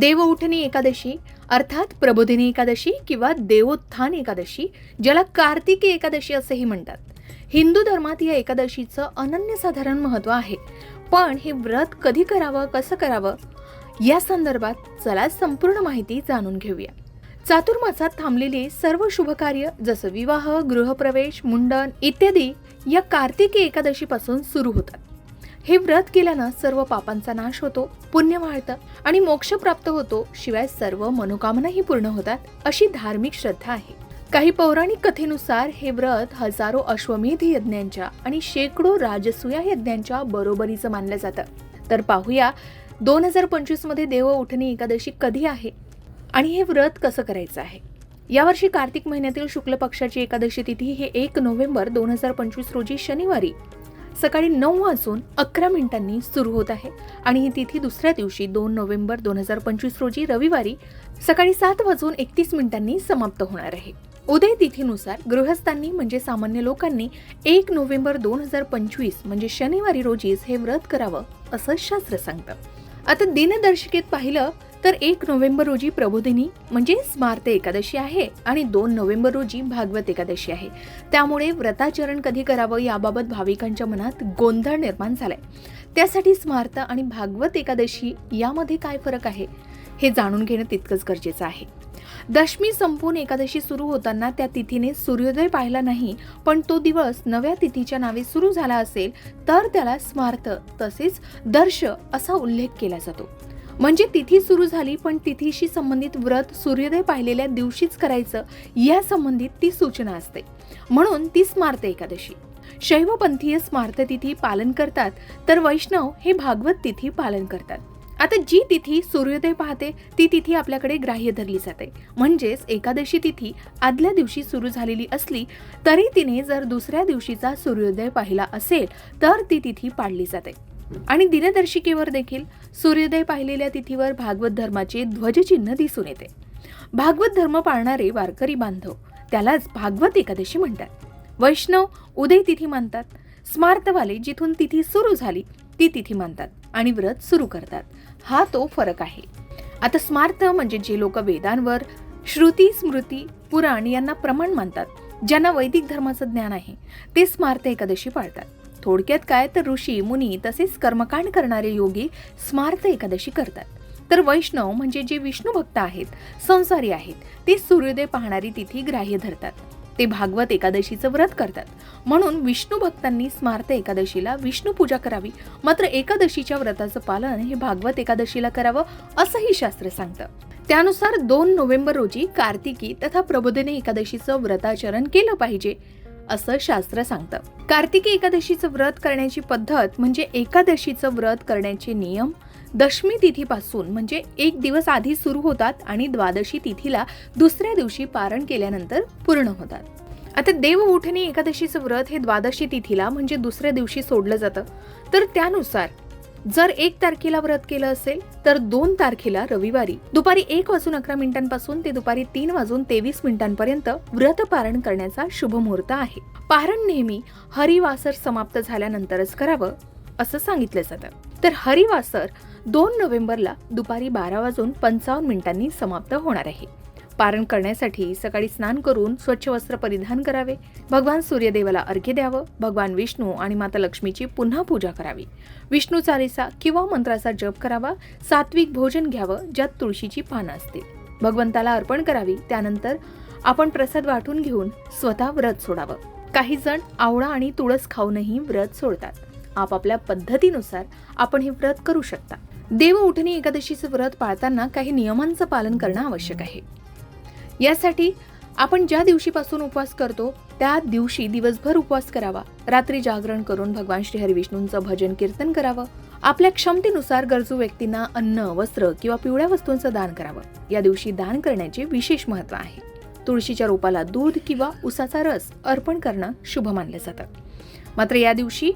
देवउठणी एकादशी अर्थात प्रबोधिनी एकादशी किंवा देवोत्थान एकादशी ज्याला कार्तिकी एकादशी असेही म्हणतात. हिंदू धर्मात या एकादशीचं अनन्यसाधारण महत्त्व आहे. पण हे व्रत कधी करावं कसं करावं? या संदर्भात चला संपूर्ण माहिती जाणून घेऊया. चातुर्मासात थांबलेली सर्व शुभकार्य जसं विवाह गृहप्रवेश मुंडन इत्यादी या कार्तिकी एकादशीपासून सुरू होतात. हे व्रत केल्यानं सर्व पापांचा नाश होतो पुण्य वाढतं आणि मोक्ष प्राप्त होतो. शिवाय सर्व मनोकामनाही पूर्ण होतात अशी धार्मिक श्रद्धा आहे. काही पौराणिक कथेनुसार हे व्रत हजारो अश्वमेध यज्ञांच्या आणि शेकडो राजसूया यज्ञांच्या बरोबरीचं मानलं जातं. तर पाहूया दोन हजार पंचवीसमध्ये देव उठणी एकादशी कधी आहे आणि हे व्रत कसं करायचं आहे? यावर्षी कार्तिक महिन्यातील शुक्ल पक्षाची एकादशी तिथी हे एक नोव्हेंबर दोन हजार पंचवीस रोजी शनिवारी सकाळी नऊ वाजून अकरा मिनिटांनी सुरू होत आहे. आणि ही तिथी दुसऱ्या दिवशी दोन नोव्हेंबर दोन हजार पंचवीस रोजी रविवारी सकाळी सात वाजून एकतीस मिनिटांनी समाप्त होणार आहे. उदय तिथीनुसार गृहस्थांनी म्हणजे सामान्य लोकांनी एक नोव्हेंबर दोन हजार पंचवीस म्हणजे शनिवारी रोजीच हे व्रत करावं असं शास्त्र सांगतं. आता दिनदर्शिकेत पाहिलं तर एक नोव्हेंबर रोजी प्रबोधिनी म्हणजे स्मार्त एकादशी आहे आणि दोन नोव्हेंबर रोजी भागवत एकादशी आहे. त्यामुळे व्रताचरण कधी करावं याबाबत भाविकांच्या मनात गोंधळ निर्माण झालाय. त्यासाठी स्मार्त आणि भागवत एकादशी यामध्ये काय फरक आहे हे जाणून घेणं तितकंच गरजेचं आहे. दशमी संपून एकादशी सुरू होताना त्या तिथीने सूर्योदय पाहिला नाही पण तो दिवस नव्या तिथीच्या नावे सुरू झाला असेल तर त्याला स्मार्थ तसेच दर्श असा उल्लेख केला जातो. म्हणजे तिथी सुरू झाली पण तिथीशी संबंधित व्रत सूर्योदय पाहिलेल्या दिवशीच करायचं या संबंधित ती सूचना असते. म्हणून ती स्मार्त एकादशी. शैवपंथीय स्मार्त तिथी पालन करतात तर वैष्णव हे भागवत तिथी पालन करतात. आता जी तिथी सूर्योदय पाहते ती तिथी आपल्याकडे ग्राह्य धरली जाते. म्हणजेच एकादशी तिथी आदल्या दिवशी सुरू झालेली असली तरी तिने जर दुसऱ्या दिवशीचा सूर्योदय पाहिला असेल तर ती तिथी पाडली जाते. आणि दिनदर्शिकेवर देखील सूर्योदय पाहिलेल्या तिथीवर भागवत धर्माचे ध्वजचिन्ह दिसून येते. भागवत धर्म पाळणारे वारकरी बांधव त्यालाच भागवत एकादशी म्हणतात. वैष्णव उदय तिथी मानतात. स्मार्तवाले जिथून तिथी सुरू झाली ती तिथी मानतात आणि व्रत सुरू करतात. हा तो फरक आहे. आता स्मार्त म्हणजे जे लोक वेदांवर श्रुती स्मृती पुराण यांना प्रमाण मानतात ज्यांना वैदिक धर्माचं ज्ञान आहे ते स्मार्त एकादशी पाळतात. थोडक्यात काय तर ऋषी मुनी तसेच कर्मकांड करणारे योगी स्मार्थ एकादशी करतात. तर वैष्णव म्हणजे जे विष्णू भक्त आहेत संसारी आहेत ते सूर्योदय पाहणारी तिथी ग्राह्य धरतात. ते भागवत एकादशीचं व्रत करतात. म्हणून विष्णू भक्तांनी स्मार्थ एकादशीला विष्णू पूजा करावी. मात्र एकादशीच्या व्रताचं पालन हे भागवत एकादशीला करावं असंही शास्त्र सांगतं. त्यानुसार दोन नोव्हेंबर रोजी कार्तिकी तथा प्रबोधिनी एकादशीचं व्रताचरण केलं पाहिजे. असं शास्त्र सांगतं. कार्तिकी एकादशीचं व्रत करण्याची पद्धत म्हणजे एकादशीचं व्रत करण्याचे नियम दशमी तिथीपासून म्हणजे एक दिवस आधी सुरू होतात आणि द्वादशी तिथीला दुसऱ्या दिवशी पारण केल्यानंतर पूर्ण होतात. आता देव उठणी एकादशीचं व्रत हे द्वादशी तिथीला म्हणजे दुसऱ्या दिवशी सोडलं जातं. तर त्यानुसार जर एक तारखेला व्रत केलं असेल तर दोन तारखेला रविवारी. दुपारी एक वाजून अकरा मिनिटांपासून ते दुपारी तीन वाजून तेवीस मिनिटांपर्यंत व्रत पारण करण्याचा शुभ मुहूर्त आहे. पारण नेहमी हरिवासर समाप्त झाल्यानंतरच करावं असं सांगितलं जातं. तर हरिवासर दोन नोव्हेंबरला दुपारी बारा वाजून पंचावन्न मिनिटांनी समाप्त होणार आहे. पारण करण्यासाठी सकाळी स्नान करून स्वच्छ वस्त्र परिधान करावे. भगवान सूर्यदेवाला अर्घ्य द्यावं. भगवान विष्णू आणि माता लक्ष्मीची पुन्हा पूजा करावी. विष्णू चालीसा किंवा मंत्राचा जप करावा. सात्विक भोजन घ्यावं ज्यात तुळशीची पानं असतील. भगवंताला अर्पण करावी. त्यानंतर आपण प्रसाद वाटून घेऊन स्वतः व्रत सोडावं. काही जण आवळा आणि तुळस खाऊनही व्रत सोडतात. आपापल्या पद्धतीनुसार आपण हे व्रत करू शकता. देव उठणी एकादशीचं व्रत पाळताना काही नियमांचं पालन करणं आवश्यक आहे. यासाठी आपण ज्या दिवशीपासून उपवास करतो त्या दिवशी दिवसभर उपवास करावा. रात्री जागरण करून भगवान श्री हरिविष्णूंचं भजन कीर्तन करावं. आपल्या क्षमतेनुसार गरजू व्यक्तींना अन्न वस्त्र किंवा पिवळ्या वस्तूंचं दान करावं. या दिवशी दान करण्याचे विशेष महत्त्व आहे. तुळशीच्या रोपाला दूध किंवा उसाचा रस अर्पण करणं शुभ मानलं जातं. मात्र या दिवशी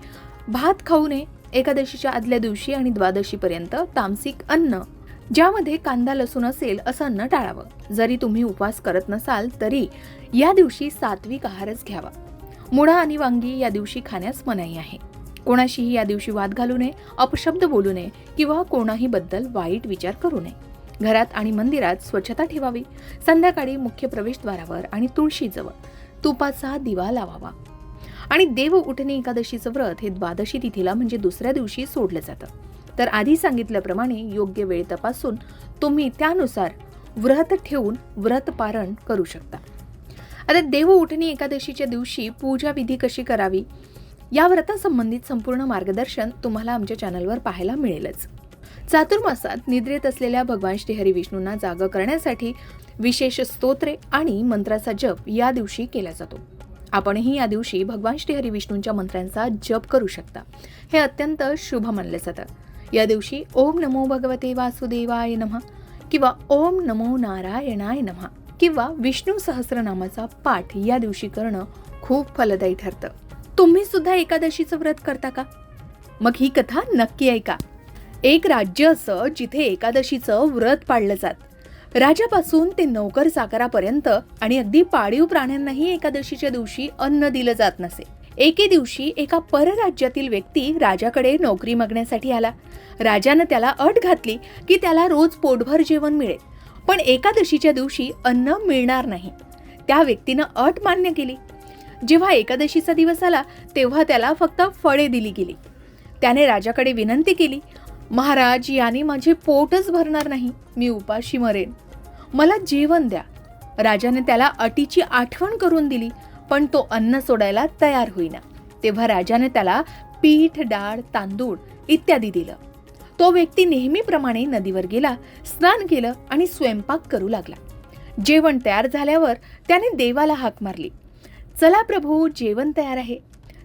भात खाऊ नये. एकादशीच्या आदल्या दिवशी आणि द्वादशीपर्यंत तामसिक अन्न ज्यामध्ये कांदा लसूण असेल असं अन्न टाळावं. जरी तुम्ही उपवास करत नसाल तरी या दिवशी सात्विक आहारच घ्यावा. मुळा आणि वांगी या दिवशी खाण्यास मनाई आहे. कोणाशीही या दिवशी वाद घालू नये अपशब्द बोलू नये किंवा कोणाही बद्दल वाईट विचार करू नये. घरात आणि मंदिरात स्वच्छता ठेवावी. संध्याकाळी मुख्य प्रवेशद्वारावर आणि तुळशीजवळ तुपाचा दिवा लावावा. आणि देव उठणे एकादशीचं व्रत हे द्वादशी तिथीला म्हणजे दुसऱ्या दिवशी सोडलं जातं. तर आधी सांगितल्याप्रमाणे योग्य वेळ तपासून तुम्ही त्यानुसार व्रत ठेवून व्रत पारण करू शकता. आता देव उठणी एकादशीच्या दिवशी पूजा विधी कशी करावी? या व्रतासंबंधित संपूर्ण मार्गदर्शन तुम्हाला आमच्या चॅनलवर पाहायला मिळेलच. चातुर्मासात निद्रेत असलेल्या भगवान श्रीहरी विष्णूंना जाग करण्यासाठी विशेष स्तोत्रे आणि मंत्राचा जप या दिवशी केला जातो. आपणही या दिवशी भगवान श्रीहरी विष्णूंच्या मंत्रांचा जप करू शकता. हे अत्यंत शुभ मानलं जातं या दिवशी ओम नमो भगवते वासुदेवाय नमः किंवा ओम नमो नारायणाय नमः किंवा विष्णू सहस्रनामाचा पाठ या दिवशी करणं खूप फलदायी ठरतं. तुम्ही सुद्धा एकादशीचं व्रत करता का? मग ही कथा नक्की ऐका. एक राज्य असं जिथे एकादशीचं व्रत पाळलं जात. राजापासून ते नौकर चाकरापर्यंत आणि अगदी पाळीव प्राण्यांनाही एकादशीच्या दिवशी अन्न दिलं जात नसे. एके दिवशी एका परराज्यातील व्यक्ती राजाकडे नोकरी मागण्यासाठी आला. राजानं त्याला अट घातली की त्याला रोज पोटभर जेवण मिळेल पण एकादशीच्या दिवशी अन्न मिळणार नाही. त्या व्यक्तीनं अट मान्य केली. जेव्हा एकादशीचा दिवस आला तेव्हा त्याला फक्त फळे दिली गेली. त्याने राजाकडे विनंती केली महाराज याने माझे पोटच भरणार नाही मी उपाशी मरेन. मला जेवण द्या. राजाने त्याला अटीची आठवण करून दिली. पण तो अन्न सोडायला तयार होईना. तेव्हा राजाने त्याला पीठ डाळ तांदूळ इत्यादी दिलं. तो व्यक्ती नेहमीप्रमाणे नदीवर गेला स्नान केलं आणि स्वयंपाक करू लागला. जेवण तयार झाल्यावर त्याने देवाला हाक मारली. चला प्रभू जेवण तयार आहे.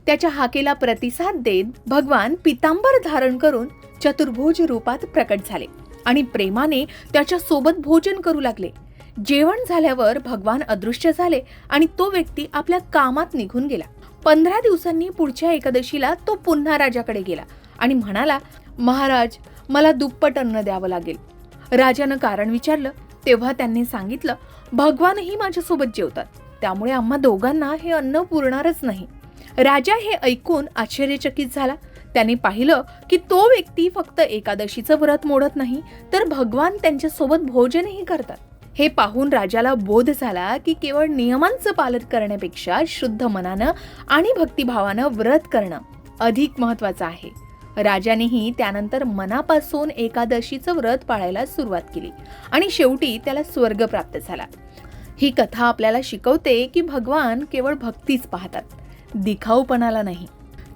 त्याच्या हाकेला प्रतिसाद देत भगवान पितांबर धारण करून चतुर्भुज रूपात प्रकट झाले आणि प्रेमाने त्याच्या सोबत भोजन करू लागले. जेवण झाल्यावर भगवान अदृश्य झाले आणि तो व्यक्ती आपल्या कामात निघून गेला. पंधरा दिवसांनी पुढच्या एकादशीला तो पुन्हा राजाकडे गेला आणि म्हणाला महाराज मला दुप्पट अन्न द्यावं लागेल. राजानं कारण विचारलं. तेव्हा त्यांनी सांगितलं भगवानही माझ्यासोबत जेवतात. त्यामुळे आम्हा दोघांना हे अन्न पुरणारच नाही. राजा हे ऐकून आश्चर्यचकित झाला. त्याने पाहिलं की तो व्यक्ती फक्त एकादशीचं व्रत मोडत नाही तर भगवान त्यांच्यासोबत भोजनही करतात. हे पाहून राजाला बोध झाला की केवळ नियमांचं पालन करण्यापेक्षा शुद्ध मनानं आणि भक्तिभावानं व्रत करणं अधिक महत्वाचं आहे. राजानेही त्यानंतर मनापासून एकादशीचं व्रत पाळायला सुरुवात केली आणि शेवटी त्याला स्वर्ग प्राप्त झाला. ही कथा आपल्याला शिकवते की भगवान केवळ भक्तीच पाहतात. दिखाऊपणाला नाही.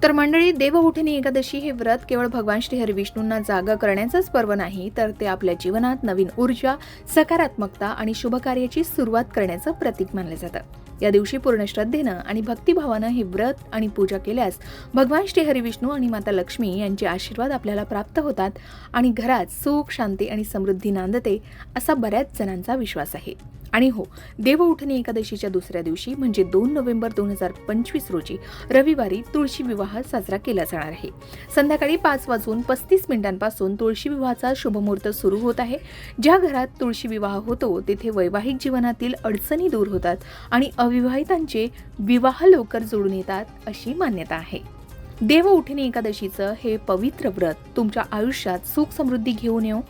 तर मंडळी देवउठणी एकादशी हे व्रत केवळ भगवान श्री हरिविष्णूंना जागा करण्याचंच पर्व नाही तर ते आपल्या जीवनात नवीन ऊर्जा सकारात्मकता आणि शुभकार्याची सुरुवात करण्याचं प्रतीक मानलं जातं. या दिवशी पूर्ण श्रद्धेनं आणि भक्तिभावानं हे व्रत आणि पूजा केल्यास भगवान श्री हरिविष्णू आणि माता लक्ष्मी यांचे आशीर्वाद आपल्याला प्राप्त होतात आणि घरात सुख शांती आणि समृद्धी नांदते असा बऱ्याच जणांचा विश्वास आहे. आणि हो देवउठणी एकादशीच्या दुसऱ्या दिवशी म्हणजे दोन नोव्हेंबर दोन हजार पंचवीस रोजी रविवारी तुळशी विवाह साजरा केला जाणार आहे. संध्याकाळी पाच वाजून पस्तीस मिनिटांपासून तुळशी विवाहाचा शुभमुहूर्त सुरू होत आहे. ज्या घरात तुळशी विवाह होतो तेथे वैवाहिक जीवनातील अडचणी दूर होतात आणि अविवाहितांचे विवाह लवकर जोडून येतात अशी मान्यता आहे. देव उठणी एकादशीचं हे पवित्र व्रत तुमच्या आयुष्यात सुख समृद्धी घेऊन येऊ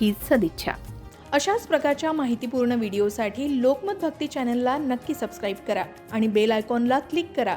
हीच सदिच्छा. अशाच प्रकारच्या माहितीपूर्ण व्हिडिओसाठी लोकमत भक्ती चॅनलला नक्की सबस्क्राईब करा आणि बेल आयकॉनला क्लिक करा.